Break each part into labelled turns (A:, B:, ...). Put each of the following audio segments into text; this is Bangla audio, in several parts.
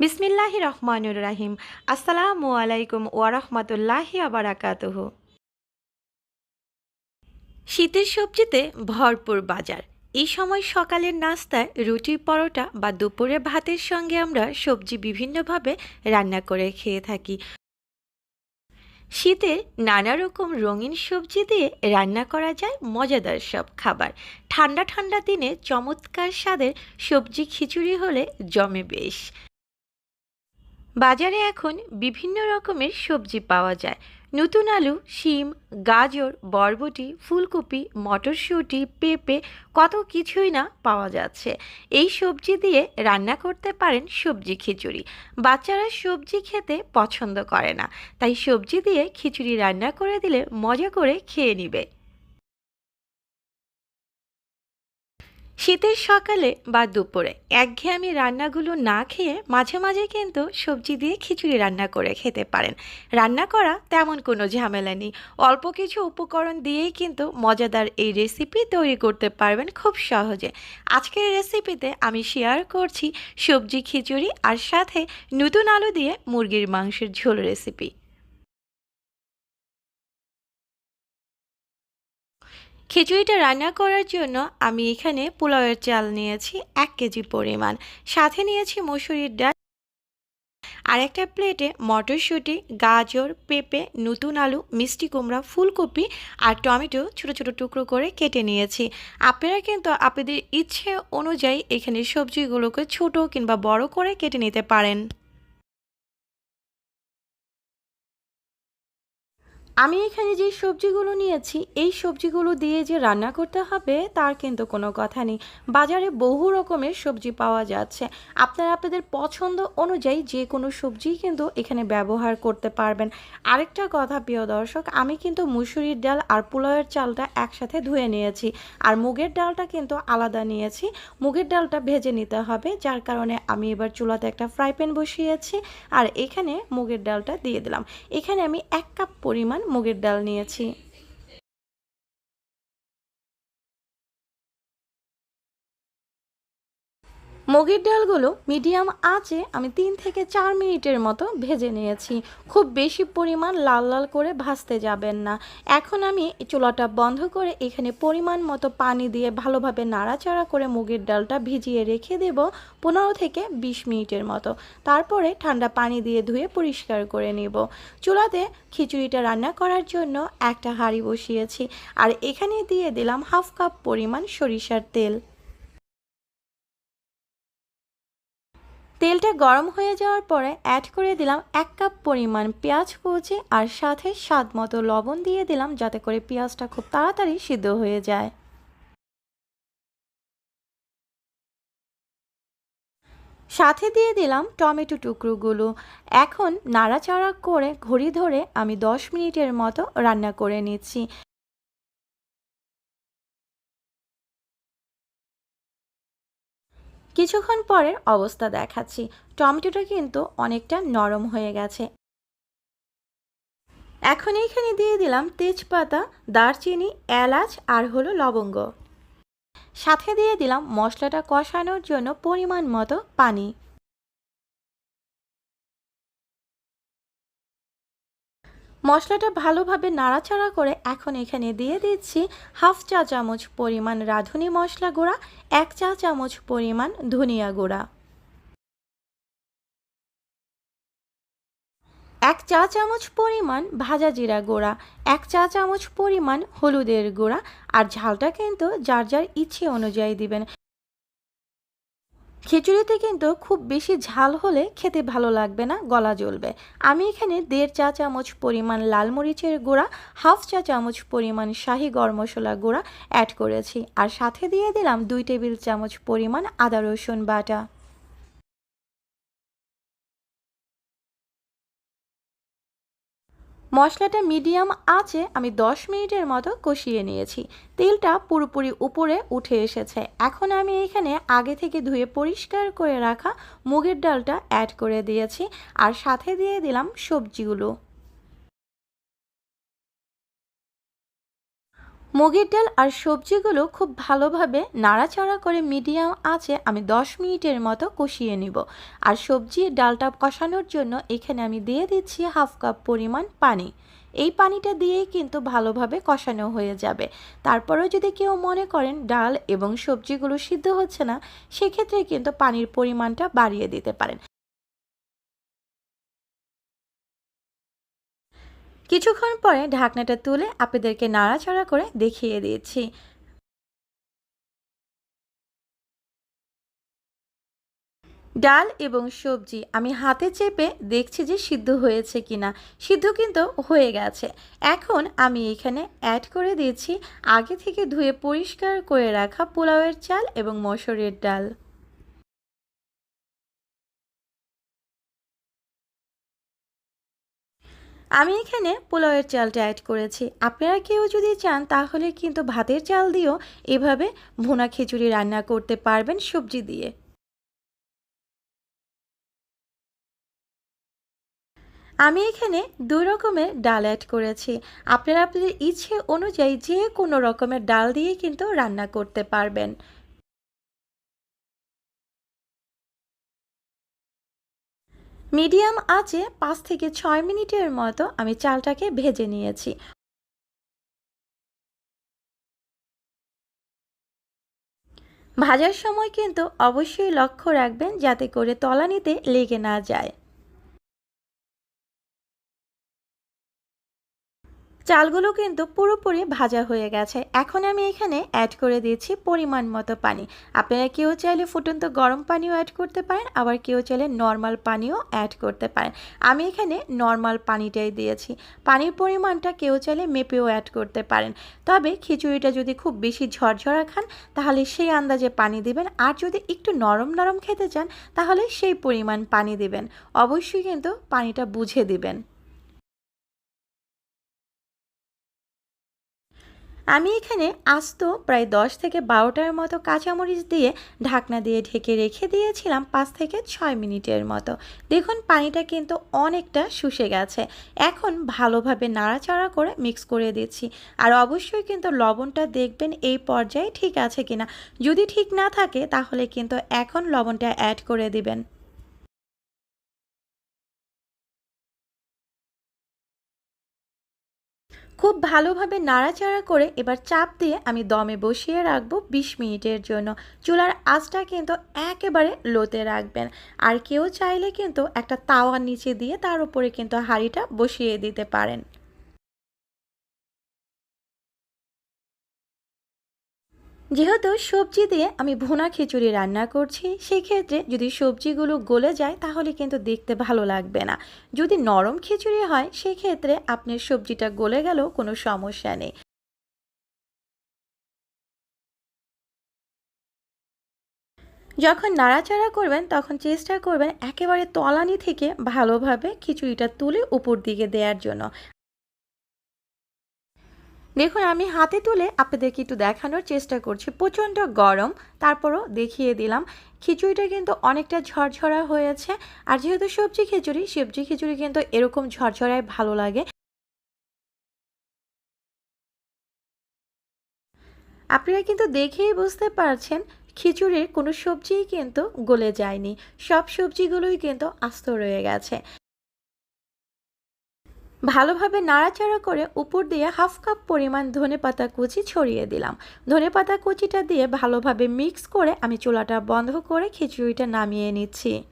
A: বিসমিল্লাহি রহমানুর রাহিম। আসসালামু আলাইকুম ওয়ারহমতুল্লাহি আবারাকাতুহ শীতের সবজিতে ভরপুর বাজার। এই সময় সকালের নাস্তায় রুটি পরোটা বা দুপুরে ভাতের সঙ্গে আমরা সবজি বিভিন্নভাবে রান্না করে খেয়ে থাকি। শীতে নানা রকম রঙিন সবজি দিয়ে রান্না করা যায় মজাদার সব খাবার। ঠান্ডা ঠান্ডা দিনে চমৎকার স্বাদের সবজি খিচুড়ি হলে জমে বেশ। বাজারে এখন বিভিন্ন রকমের সবজি পাওয়া যায়। নতুন আলু, শিম, গাজর, বরবটি, ফুলকপি, মটরশুঁটি, পেঁপে, কত কিছুই না পাওয়া যাচ্ছে। এই সবজি দিয়ে রান্না করতে পারেন সবজি খিচুড়ি। বাচ্চারা সবজি খেতে পছন্দ করে না, তাই সবজি দিয়ে খিচুড়ি রান্না করে দিলে মজা করে খেয়ে নিবে। শীতের সকালে বা দুপুরে একঘেয়েমি রান্নাগুলো না খেয়ে মাঝে মাঝে কিন্তু সবজি দিয়ে খিচুড়ি রান্না করে খেতে পারেন। রান্না করা তেমন কোনো ঝামেলা নেই। অল্প কিছু উপকরণ দিয়েই কিন্তু মজাদার এই রেসিপি তৈরি করতে পারবেন খুব সহজে। আজকের রেসিপিতে আমি শেয়ার করছি সবজি খিচুড়ি আর সাথে নতুন আলু দিয়ে মুরগির মাংসের ঝোল রেসিপি খিচুড়িটা রান্না করার জন্য আমি এখানে পোলাওয়ের চাল নিয়েছি এক কেজি পরিমাণ। সাথে নিয়েছি মসুরির ডাল। আর একটা প্লেটে মটরশুঁটি, গাজর, পেঁপে, নতুন আলু, মিষ্টি কুমড়া, ফুলকপি আর টমেটো ছোট ছোট টুকরো করে কেটে নিয়েছি। আপনারা কিন্তু আপনাদের ইচ্ছে অনুযায়ী এখানে সবজিগুলোকে ছোট কিংবা বড় করে কেটে নিতে পারেন। আমি এখানে যে সবজিগুলো নিয়েছি, এই সবজিগুলো দিয়ে যে রান্না করতে হবে, তার কিন্তু কোনো কথা নেই। বাজারে বহু রকমের সবজি পাওয়া যাচ্ছে। আপনারা আপনাদের পছন্দ অনুযায়ী যে কোনো সবজি কিন্তু এখানে ব্যবহার করতে পারবেন। আরেকটা কথা, প্রিয় দর্শক, আমি কিন্তু মুসুরির ডাল আর পোলাওয়ের চালটা একসাথে ধুয়ে নিয়েছি। আর মুগের ডালটা কিন্তু আলাদা নিয়েছি। মুগের ডালটা ভেজে নিতে হবে, যার কারণে আমি এবার চুলাতে একটা ফ্রাই প্যান বসিয়েছি। আর এখানে মুগের ডালটা দিয়ে দিলাম। এখানে আমি এক কাপ পরিমাণ মুগের ডাল নিয়েছি। মুগের ডালগুলো মিডিয়াম আঁচে আমি তিন থেকে চার মিনিটের মতো ভেজে নিয়েছি। খুব বেশি পরিমাণ লাল লাল করে ভাজতে যাবেন না। এখন আমি চুলাটা বন্ধ করে এখানে পরিমাণ মতো পানি দিয়ে ভালোভাবে নাড়াচাড়া করে মুগের ডালটা ভিজিয়ে রেখে দেব পনেরো থেকে বিশ মিনিটের মতো। তারপরে ঠান্ডা পানি দিয়ে ধুয়ে পরিষ্কার করে নেব। চুলাতে খিচুড়িটা রান্না করার জন্য একটা হাঁড়ি বসিয়েছি। আর এখানে দিয়ে দিলাম হাফ কাপ পরিমাণ সরিষার তেল। তেলটা গরম হয়ে যাওয়ার পরে অ্যাড করে দিলাম এক কাপ পরিমাণ পেঁয়াজ কুচি আর সাথে স্বাদ মতো লবণ দিয়ে দিলাম যাতে করে পেঁয়াজটা খুব তাড়াতাড়ি সিদ্ধ হয়ে যায়। সাথে দিয়ে দিলাম টমেটো টুকরোগুলো। এখন নাড়াচাড়া করে ঘড়ি ধরে আমি দশ মিনিটের মতো রান্না করে নিচ্ছি। কিছুক্ষণ পরের অবস্থা দেখাচ্ছি। টমেটোটা কিন্তু অনেকটা নরম হয়ে গেছে। এখন এখানে দিয়ে দিলাম তেজপাতা, দারচিনি, এলাচ আর হলো লবঙ্গ। সাথে দিয়ে দিলাম মশলাটা কষানোর জন্য পরিমাণ মতো পানি। মশলাটা ভালোভাবে নাড়াচাড়া করে এখন এখানে দিয়ে দিচ্ছি হাফ চা চামচ পরিমাণ রাঁধুনি মশলা গুঁড়া, এক চা চামচ পরিমাণ ধনিয়া গুঁড়া। এক চা চামচ পরিমাণ ভাজা জিরা গুঁড়া, এক চা চামচ পরিমাণ হলুদের গুঁড়া, আর ঝালটা কিন্তু যার যার ইচ্ছে অনুযায়ী দিবেন। খিচুড়িতে কিন্তু খুব বেশি ঝাল হলে খেতে ভালো লাগবে না, গলা জ্বলবে। আমি এখানে দেড় চা চামচ পরিমাণ লাল মরিচের গুঁড়া, হাফ চা চামচ পরিমাণ শাহি গরম মশলা গুঁড়া অ্যাড করেছি। আর সাথে দিয়ে দিলাম দুই টেবিল চামচ পরিমাণ আদা রসুন বাটা। মশলাটা মিডিয়াম আছে, আমি 10 মিনিটের মতো কষিয়ে নিয়েছি। তেলটা পুরোপুরি উপরে উঠে এসেছে। এখন আমি এখানে আগে থেকে ধুয়ে পরিষ্কার করে রাখা মুগের ডালটা অ্যাড করে দিয়েছি। আর সাথে দিয়ে দিলাম সবজিগুলো। মুগের ডাল আর সবজিগুলো খুব ভালোভাবে নাড়াচাড়া করে মিডিয়াম আঁচে আমি 10 মিনিটের মতো কষিয়ে নিব। আর সবজি ডালটা কষানোর জন্য এখানে আমি দিয়ে দিচ্ছি হাফ কাপ পরিমাণ পানি। এই পানিটা দিয়েই কিন্তু ভালোভাবে কষানো হয়ে যাবে। তারপরেও যদি কেউ মনে করেন ডাল এবং সবজিগুলো সিদ্ধ হচ্ছে না, সেক্ষেত্রে কিন্তু পানির পরিমাণটা বাড়িয়ে দিতে পারেন। কিছুক্ষণ পরে ঢাকনাটা তুলে আপনাদেরকে নাড়াচাড়া করে দেখিয়ে দিয়েছি ডাল এবং সবজি আমি হাতে চেপে দেখছি যে সিদ্ধ হয়েছে কিনা। সিদ্ধ কিন্তু হয়ে গেছে। এখন আমি এখানে অ্যাড করে দিয়েছি আগে থেকে ধুয়ে পরিষ্কার করে রাখা পোলাওয়ের চাল এবং মসুরের ডাল। আমি এখানে পোলাওয়ের চালটা অ্যাড করেছি। আপনারা কেউ যদি চান, তাহলে কিন্তু ভাতের চাল দিয়েও এভাবে ভুনা খিচুড়ি রান্না করতে পারবেন সবজি দিয়ে। আমি এখানে দুই রকমের ডাল অ্যাড করেছি। আপনারা আপনাদের ইচ্ছে অনুযায়ী যে কোনো রকমের ডাল দিয়ে কিন্তু রান্না করতে পারবেন। মিডিয়াম আঁচে পাঁচ থেকে ছয় মিনিটের মতো আমি চালটাকে ভেজে নিয়েছি। ভাজার সময় কিন্তু অবশ্যই লক্ষ্য রাখবেন যাতে করে তলানিতে লেগে না যায়। চালগুলো কিন্তু পুরোপুরি ভাজা হয়ে গেছে। এখন আমি এখানে অ্যাড করে দিয়েছি পরিমাণ মতো পানি। আপনারা কেউ চাইলে ফুটন্ত গরম পানিও অ্যাড করতে পারেন, আবার কেউ চাইলে নর্মাল পানিও অ্যাড করতে পারেন। আমি এখানে নর্মাল পানিটাই দিয়েছি। পানির পরিমাণটা কেউ চাইলে মেপেও অ্যাড করতে পারেন। তবে খিচুড়িটা যদি খুব বেশি ঝরঝরা খান, তাহলে সেই আন্দাজে পানি দিবেন। আর যদি একটু নরম নরম খেতে চান, তাহলে সেই পরিমাণ পানি দিবেন। অবশ্যই কিন্তু পানিটা বুঝে দিবেন। আমি এখানে আস্ত প্রায় দশ থেকে বারোটার মতো কাঁচামরিচ দিয়ে ঢাকনা দিয়ে ঢেকে রেখে দিয়েছিলাম পাঁচ থেকে ছয় মিনিটের মতো। দেখুন, পানিটা কিন্তু অনেকটা শুষে গেছে। এখন ভালোভাবে নাড়াচাড়া করে মিক্স করে দিচ্ছি। আর অবশ্যই কিন্তু লবণটা দেখবেন এই পর্যায়ে ঠিক আছে কিনা। যদি ঠিক না থাকে, তাহলে কিন্তু এখন লবণটা অ্যাড করে দিবেন। খুব ভালোভাবে নাড়াচাড়া করে এবার চাপ দিয়ে আমি দমে বসিয়ে রাখব বিশ মিনিটের জন্য। চুলার আঁচটা কিন্তু একেবারে লোতে রাখবেন। আর কেউ চাইলে কিন্তু একটা তাওয়ার নিচে দিয়ে তার উপরে কিন্তু হাঁড়িটা বসিয়ে দিতে পারেন। যেহেতু সবজি দিয়ে আমি ভুনা খিচুড়ি রান্না করছি, সেক্ষেত্রে যদি সবজিগুলো গলে যায় তাহলে কিন্তু দেখতে ভালো লাগবে না। যদি নরম খিচুড়ি হয়, সেক্ষেত্রে আপনার সবজিটা গলে গেলেও কোনো সমস্যা নেই। যখন নাড়াচাড়া করবেন, তখন চেষ্টা করবেন একেবারে তলানি থেকে ভালোভাবে খিচুড়িটা তুলে উপর দিকে দেওয়ার জন্য। দেখুন, আমি হাতে তুলে আপনাদেরকে একটু দেখানোর চেষ্টা করছি। প্রচণ্ড গরম, তারপরও দেখিয়ে দিলাম। খিচুড়িটা কিন্তু অনেকটা ঝরঝরা হয়েছে। আর যেহেতু সবজি খিচুড়ি সবজি খিচুড়ি কিন্তু এরকম ঝরঝরায় ভালো লাগে। আপনারা কিন্তু দেখেই বুঝতে পারছেন, খিচুড়ির কোনো সবজিই কিন্তু গলে যায়নি। সব সবজিগুলোই কিন্তু আস্ত রয়ে গেছে। ভালোভাবে নাড়াচাড়া করে উপর দিয়ে হাফ কাপ পরিমাণ ধনে পাতা কুচি ছড়িয়ে দিলাম। ধনে পাতা কুচিটা দিয়ে ভালোভাবে মিক্স করে আমি চুলাটা বন্ধ করে খিচুড়িটা নামিয়ে নিচ্ছি।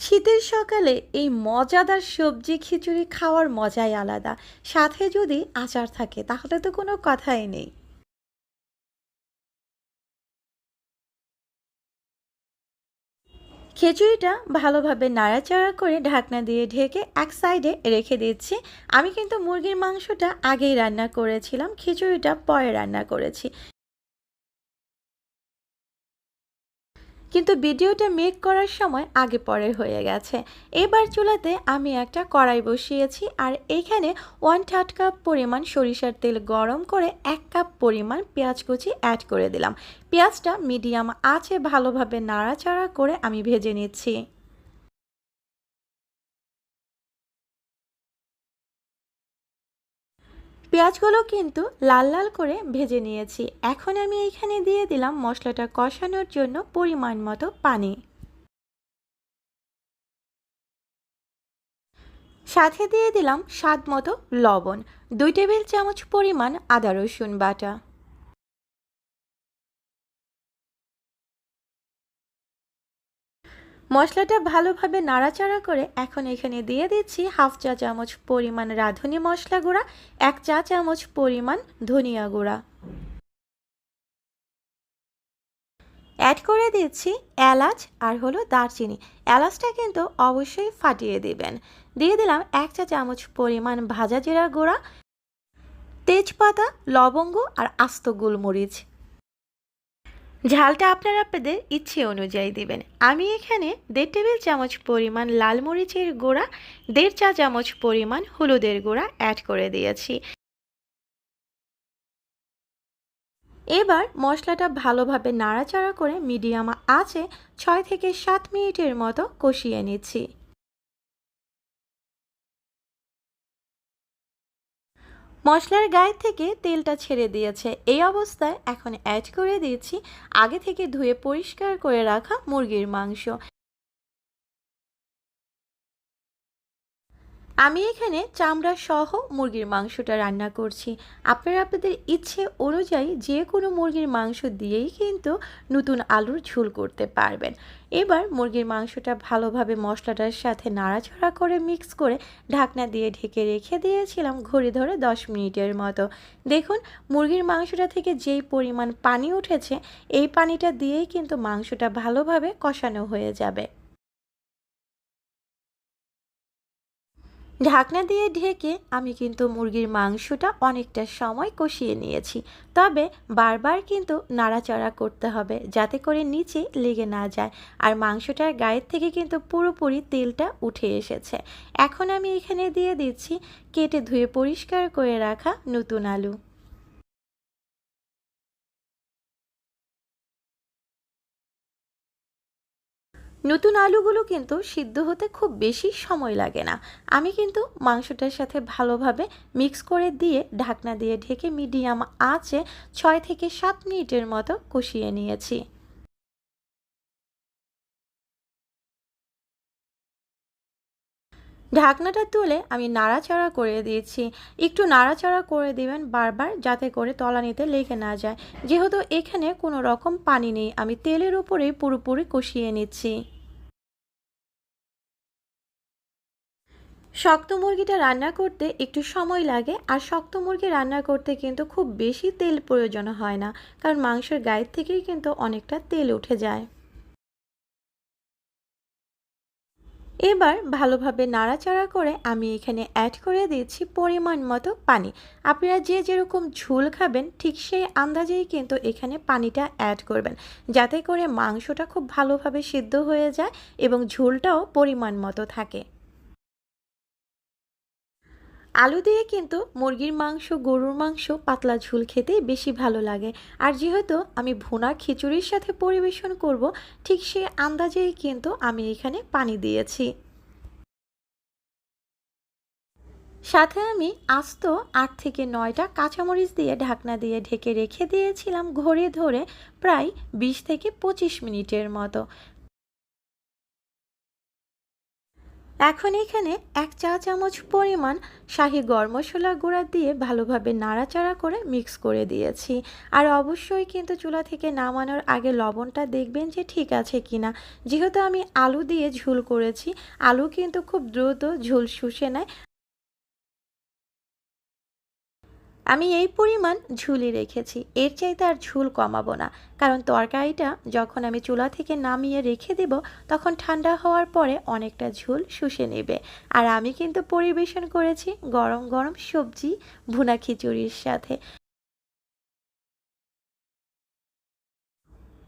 A: শীতের সকালে এই মজাদার সবজি খিচুড়ি খাওয়ার মজাই আলাদা। সাথে যদি আচার থাকে, তাহলে তো কোনো কথাই নেই। খিচুড়িটা ভালোভাবে নাড়াচাড়া করে ঢাকনা দিয়ে ঢেকে এক সাইডে রেখে দিচ্ছি। আমি কিন্তু মুরগির মাংসটা আগেই রান্না করেছিলাম, খিচুড়িটা পরে রান্না করেছি। কিন্তু ভিডিওটা মেক করার সময় আগে পরে হয়ে গেছে। এবার চুলাতে আমি একটা কড়াই বসিয়েছি আর এখানে ওয়ান থার্ড কাপ পরিমাণ সরিষার তেল গরম করে এক কাপ পরিমাণ পেঁয়াজ কুচি অ্যাড করে দিলাম। পেঁয়াজটা মিডিয়াম আছে ভালোভাবে নাড়াচাড়া করে আমি ভেজে নিচ্ছি। পেঁয়াজগুলো কিন্তু লাল লাল করে ভেজে নিয়েছি। এখন আমি এখানে দিয়ে দিলাম মশলাটা কষানোর জন্য পরিমাণ মতো পানি। সাথে দিয়ে দিলাম স্বাদ মতো লবণ, দুই টেবিল চামচ পরিমাণ আদা রসুন বাটা। মশলাটা ভালোভাবে নাড়াচাড়া করে এখন এখানে দিয়ে দিচ্ছি হাফ চা চামচ পরিমাণ রাঁধুনি মশলা গুঁড়া, এক চা চামচ পরিমাণ ধনিয়া গুঁড়া। অ্যাড করে দিচ্ছি এলাচ আর হলো দারচিনি। এলাচটা কিন্তু অবশ্যই ফাটিয়ে দিবেন। দিয়ে দিলাম এক চা চামচ পরিমাণ ভাজা জিরা গুঁড়া, তেজপাতা, লবঙ্গ আর আস্ত গোলমরিচ। ঝালটা আপনারা আপনাদের ইচ্ছে অনুযায়ী দিবেন। আমি এখানে দেড় টেবিল চামচ পরিমাণ লাল মরিচের গুঁড়া, দেড় চা চামচ পরিমাণ হলুদের গুঁড়া অ্যাড করে দিয়েছি। এবার মশলাটা ভালোভাবে নাড়াচাড়া করে মিডিয়াম আঁচে ছয় থেকে সাত মিনিটের মতো কষিয়ে নিচ্ছি। মশলার গায়ে থেকে তেলটা ছেড়ে দিয়েছে। এই অবস্থায় এখন অ্যাড করে দিয়েছি আগে থেকে ধুয়ে পরিষ্কার করে রাখা মুরগির মাংস। আমি এখানে চামড়া সহ মুরগির মাংসটা রান্না করছি। আপনারা আপনাদের ইচ্ছে অনুযায়ী যে কোনো মুরগির মাংস দিয়েই কিন্তু নতুন আলুর ঝুল করতে পারবেন। এবার মুরগির মাংসটা ভালোভাবে মশলাটার সাথে নাড়াচাড়া করে মিক্স করে ঢাকনা দিয়ে ঢেকে রেখে দিয়েছিলাম ঘড়ি ধরে দশ মিনিটের মতো। দেখুন, মুরগির মাংসটা থেকে যেই পরিমাণ পানি উঠেছে, এই পানিটা দিয়েই কিন্তু মাংসটা ভালোভাবে কষানো হয়ে যাবে। ঢাকনা দিয়ে ঢেকে আমি কিন্তু মুরগির মাংসটা অনেকটা সময় কষিয়ে নিয়েছি। তবে বারবার কিন্তু নাড়াচাড়া করতে হবে যাতে করে নিচে লেগে না যায়। আর মাংসটার গায়ের থেকে কিন্তু পুরোপুরি তেলটা উঠে এসেছে। এখন আমি এখানে দিয়ে দিচ্ছি কেটে ধুয়ে পরিষ্কার করে রাখা নতুন আলু। নতুন আলুগুলো কিন্তু সিদ্ধ হতে খুব বেশি সময় লাগে না। আমি কিন্তু মাংসটার সাথে ভালোভাবে মিক্স করে দিয়ে ঢাকনা দিয়ে ঢেকে মিডিয়াম আঁচে ছয় থেকে সাত মিনিটের মতো কষিয়ে নিয়েছি। ঢাকনাটা তুলে আমি নাড়াচাড়া করে দিয়েছি। একটু নাড়াচাড়া করে দিবেন বারবার যাতে করে তলানিতে লেগে না যায়। যেহেতু এখানে কোনো রকম পানি নেই, আমি তেলের উপরেই পুরোপুরি কষিয়ে নিচ্ছি। শক্ত মুরগিটা রান্না করতে একটু সময় লাগে, আর শক্ত মুরগি রান্না করতে কিন্তু খুব বেশি তেল প্রয়োজন হয় না, কারণ মাংসের গায়ের থেকেই কিন্তু অনেকটা তেল উঠে যায়। এবার ভালোভাবে নাড়াচাড়া করে আমি এখানে অ্যাড করে দিচ্ছি পরিমাণ মতো পানি। আপনারা যে যেরকম ঝোল খাবেন, ঠিক সেই আন্দাজেই কিন্তু এখানে পানিটা অ্যাড করবেন, যাতে করে মাংসটা খুব ভালোভাবে সিদ্ধ হয়ে যায় এবং ঝোলটাও পরিমাণ মতো থাকে। আলু দিয়ে কিন্তু মুরগির মাংস, গরুর মাংস পাতলা ঝুল খেতে বেশি ভালো লাগে। আর যেহেতু আমি ভুনা খিচুড়ির সাথে পরিবেশন করব, ঠিক সে আন্দাজেই কিন্তু আমি এখানে পানি দিয়েছি। সাথে আমি আস্ত আট থেকে নয়টা কাঁচামরিচ দিয়ে ঢাকনা দিয়ে ঢেকে রেখে দিয়েছিলাম ঘড়ি ধরে প্রায় বিশ থেকে পঁচিশ মিনিটের মতো। এখন এখানে এক চা চামচ পরিমাণ শাহি গরম মশলা গুঁড়া দিয়ে ভালোভাবে নাড়াচাড়া করে মিক্স করে দিয়েছি। আর অবশ্যই কিন্তু চুলা থেকে নামানোর আগে লবণটা দেখবেন যে ঠিক আছে কিনা। যেহেতু আমি আলু দিয়ে ঝুল করেছি, আলু কিন্তু খুব দ্রুত ঝুল শুষে নেয়। আমি এই পরিমাণ ঝুলি রেখেছি। এর চাইতে আর ঝুল কমাবো না। কারণ তরকারিটা যখন আমি চুলা থেকে নামিয়ে রেখে দেব, তখন ঠান্ডা হওয়ার পরে অনেকটা ঝুল শুষে নেবে। আর আমি কিন্তু পরিবেশন করেছি গরম গরম সবজি, ভুনা খিচুড়ির সাথে।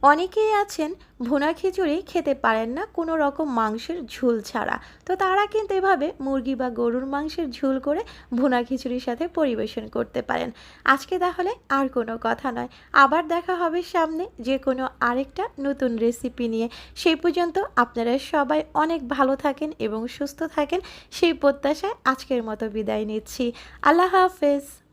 A: অনেকেই আছেন, ভুনা খিচুড়ি খেতে পারেন না, কোনো রকম মাংসের ঝুল ছাড়া। তো তারা কিন্তু এভাবে মুরগি বা গরুর মাংসের ঝুল করে ভুনা খিচুড়ির সাথে পরিবেশন করতে পারেন। আজকে তাহলে আর কোনো কথা নয়। আবার দেখা হবে সামনে যে কোনো আরেকটা নতুন রেসিপি নিয়ে। সেই পর্যন্ত আপনারা সবাই অনেক ভালো থাকেন এবং সুস্থ থাকেন। সেই প্রত্যাশায় আজকের মতো বিদায় নিচ্ছি। আল্লাহ হাফেজ।